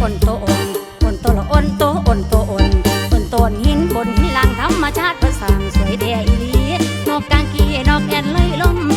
คนโตอ่นคนโตละอ่นโตอ่นโตอ่นคนโตนหินบนหินลังธรรมชาติประสานสวยเดียอีนกกางกีนกแอนเลยลม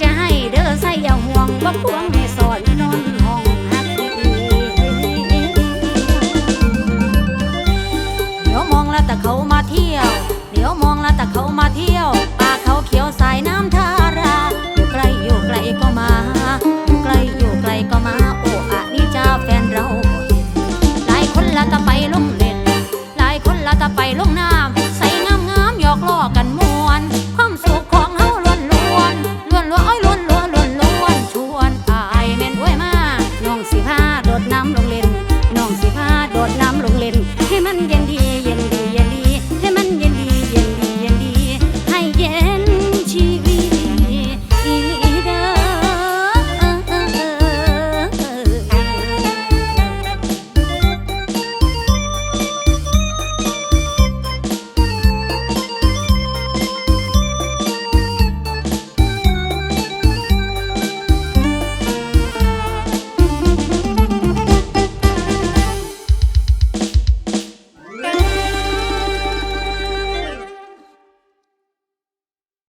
จะให้เด้อใส่อย่าห่วงบ่ควง